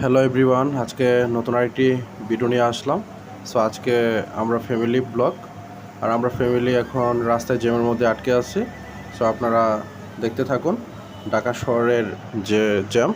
Hello everyone আজকে নতুন আরেকটি ভিডিও নিয়ে আসলাম। সো আজকে আমরা ফ্যামিলি ব্লগ আর আমরা ফ্যামিলি এখন রাস্তায় জ্যামের মধ্যে আটকে আছি। সো আপনারা দেখতে থাকুন, ঢাকা শহরের যে জ্যাম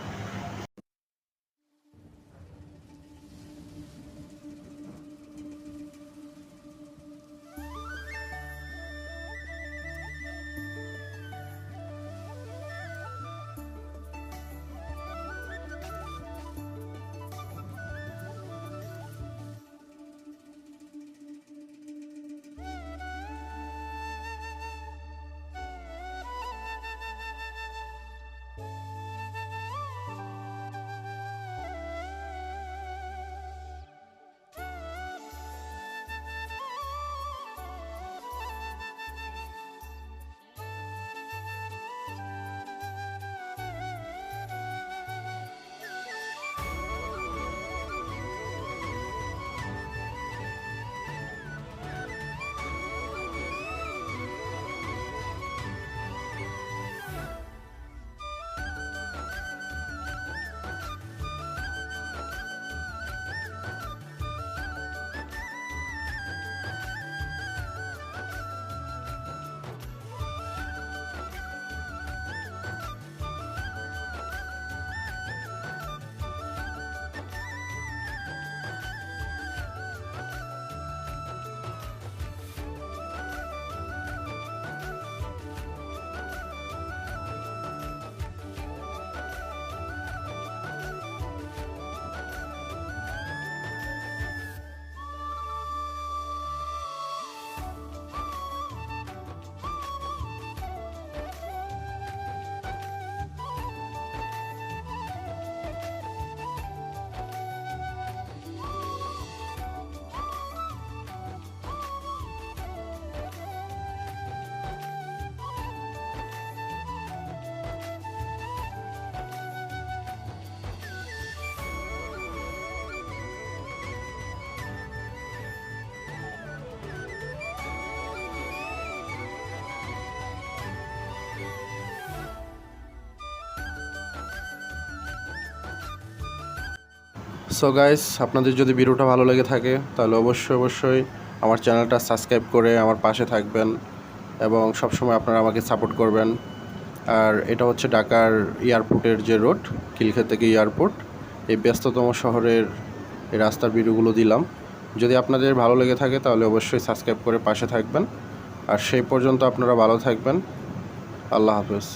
সো গাইস আপনাদের যদি ভিডিওটা ভালো লেগে থাকে, তাহলে অবশ্যই অবশ্যই আমার চ্যানেলটা সাবস্ক্রাইব করে আমার পাশে থাকবেন এবং সবসময় আপনারা আমাকে সাপোর্ট করবেন। আর এটা হচ্ছে ঢাকার এয়ারপোর্টের যে রোড কিলখে থেকে এয়ারপোর্ট, এই ব্যস্ততম শহরের এই রাস্তার ভিডিওগুলো দিলাম। যদি আপনাদের ভালো লেগে থাকে, তাহলে অবশ্যই সাবস্ক্রাইব করে পাশে থাকবেন। আর সেই পর্যন্ত আপনারা ভালো থাকবেন। আল্লাহ হাফেজ।